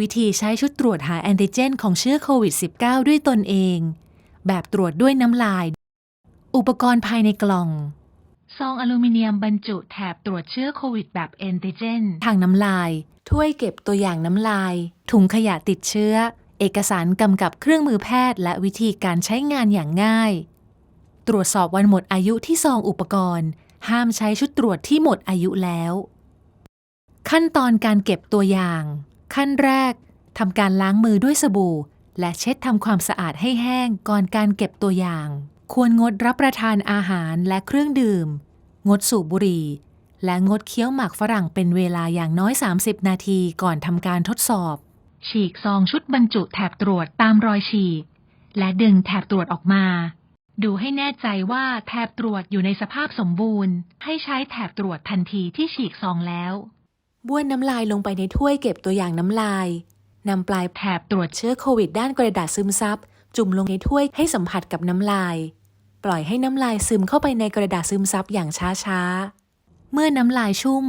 วิธีใช้ชุดตรวจหาแอนติเจนของเชื้อโควิด -19 ด้วยตนเอง แบบตรวจด้วยน้ำลาย อุปกรณ์ภายในกล่อง ซองอลูมิเนียมบรรจุแถบตรวจเชื้อโควิดแบบแอนติเจน ทางน้ำลาย ถ้วยเก็บตัวอย่างน้ำลาย ถุงขยะติดเชื้อ เอกสารกำกับเครื่องมือแพทย์ และวิธีการใช้งานอย่างง่าย ตรวจสอบวันหมดอายุที่ซองอุปกรณ์ ห้ามใช้ชุดตรวจที่หมดอายุแล้ว ขั้นตอนการเก็บตัวอย่าง ขั้นแรกทำการล้างมือด้วยสบู่ และเช็ดทำความสะอาดให้แห้งก่อนการเก็บตัวอย่าง ควรงดรับประทานอาหารและเครื่องดื่ม งดสูบบุหรี่ และงดเคี้ยวหมากฝรั่งเป็นเวลาอย่างน้อย 30 นาทีก่อนทำการทดสอบ ฉีกซองชุดบรรจุแถบตรวจตามรอยฉีก และดึงแถบตรวจออกมาดูให้แน่ใจว่าแถบตรวจอยู่ในสภาพสมบูรณ์ ให้ใช้แถบตรวจทันทีที่ฉีกซองแล้ว บ้วนน้ำลายลงไปในถ้วยเก็บตัวอย่างน้ำลายนำปลายแถบตรวจเชื้อโควิดด้านกระดาษซึมซับ จุ่มลงในถ้วยให้สัมผัสกับน้ำลาย ปล่อยให้น้ำลายซึมเข้าไปในกระดาษซึมซับอย่างช้าๆ เมื่อน้ำลายชุ่ม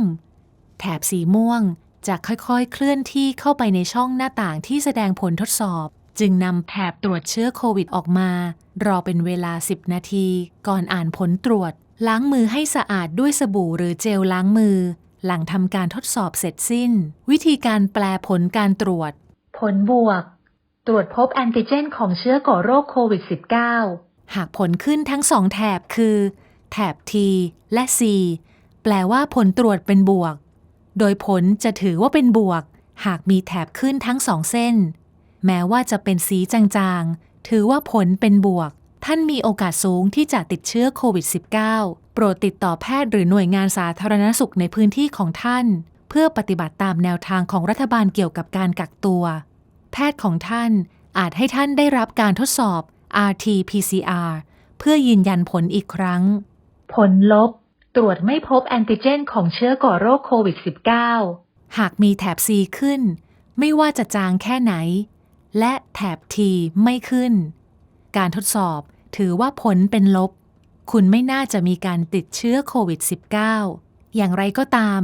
แถบสีม่วงจะค่อยๆ เคลื่อนที่เข้าไปในช่องหน้าต่างที่แสดงผลทดสอบ จึงนำแถบตรวจเชื้อโควิดออกมา รอเป็นเวลา 10 นาที ก่อนอ่านผลตรวจ ล้างมือให้สะอาดด้วยสบู่หรือเจลล้างมือ หลังทำการทดสอบเสร็จสิ้น วิธีการแปลผลการตรวจ ผลบวก ตรวจพบแอนติเจนของเชื้อก่อโรคโควิด -19 หากผลขึ้นทั้งสองแถบคือ แถบ T และ C แปลว่าผลตรวจเป็นบวก โดยผลจะถือว่าเป็นบวก หากมีแถบขึ้นทั้งสองเส้น แม้ว่าจะเป็นสีจางๆ ถือว่าผลเป็นบวก ท่านมีโอกาสสูงที่จะติดเชื้อโควิด -19 โปรดติดต่อแพทย์หรือหน่วยงานสาธารณสุขในพื้นที่ของท่าน เพื่อปฏิบัติตามแนวทางของรัฐบาลเกี่ยวกับการกักตัว แพทย์ของท่านอาจให้ท่านได้รับการทดสอบ RT-PCR เพื่อยืนยันผลอีกครั้ง ผลลบ ตรวจไม่พบแอนติเจนของเชื้อก่อโรคโควิด -19 หากมีแถบ C ขึ้น ไม่ว่าจะจางแค่ไหน และแถบ T ไม่ขึ้น การทดสอบ ถือว่าผลเป็นลบ คุณไม่น่าจะมีการติดเชื้อโควิด -19 อย่างไรก็ตาม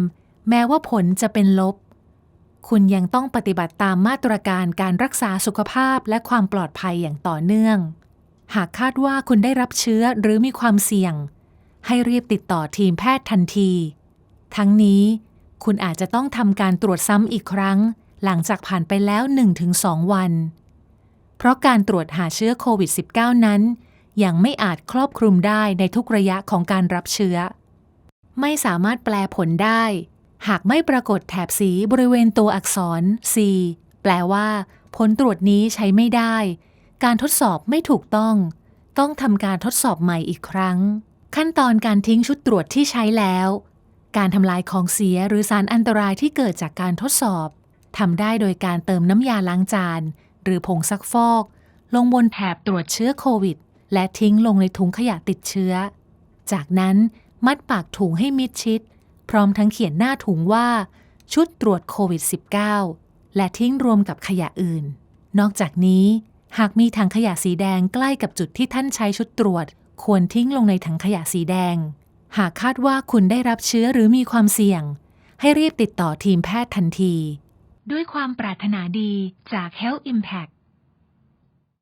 แม้ว่าผลจะเป็นลบ คุณยังต้องปฏิบัติตามมาตรการการรักษาสุขภาพและความปลอดภัยอย่างต่อเนื่อง หากคาดว่าคุณได้รับเชื้อหรือมีความเสี่ยง ให้รีบติดต่อทีมแพทย์ทันที ทั้งนี้คุณอาจจะต้องทำการตรวจซ้ำอีกครั้ง หลังจากผ่านไปแล้ว 1-2 วัน เพราะการตรวจหาเชื้อโควิด -19 นั้น ยังไม่อาจครอบคลุมได้ในทุกระยะของการรับเชื้อ ไม่สามารถแปลผลได้ หากไม่ปรากฏแถบสีบริเวณตัวอักษร C แปลว่า ผลตรวจนี้ใช้ไม่ได้ การทดสอบไม่ถูกต้อง ต้องทำการทดสอบใหม่อีกครั้ง ขั้นตอนการทิ้งชุดตรวจที่ใช้แล้ว การทำลายของเสียหรือสารอันตรายที่เกิดจากการทดสอบทำได้โดยการเติมน้ำยาล้างจาน หรือผงซักฟอก ลงบนแถบตรวจเชื้อโควิด และทิ้งลงในถุงขยะติดเชื้อ จากนั้นมัดปากถุงให้มิดชิด พร้อมทั้งเขียนหน้าถุงว่า ชุดตรวจโควิด -19 และทิ้งรวมกับขยะอื่น นอกจากนี้หากมีถังขยะสีแดงใกล้กับจุดที่ท่านใช้ชุดตรวจ ควรทิ้งลงในถังขยะสีแดง หากคาดว่าคุณได้รับเชื้อหรือมีความเสี่ยง ให้รีบติดต่อทีมแพทย์ทันที ด้วยความปรารถนาดีจาก Health Impact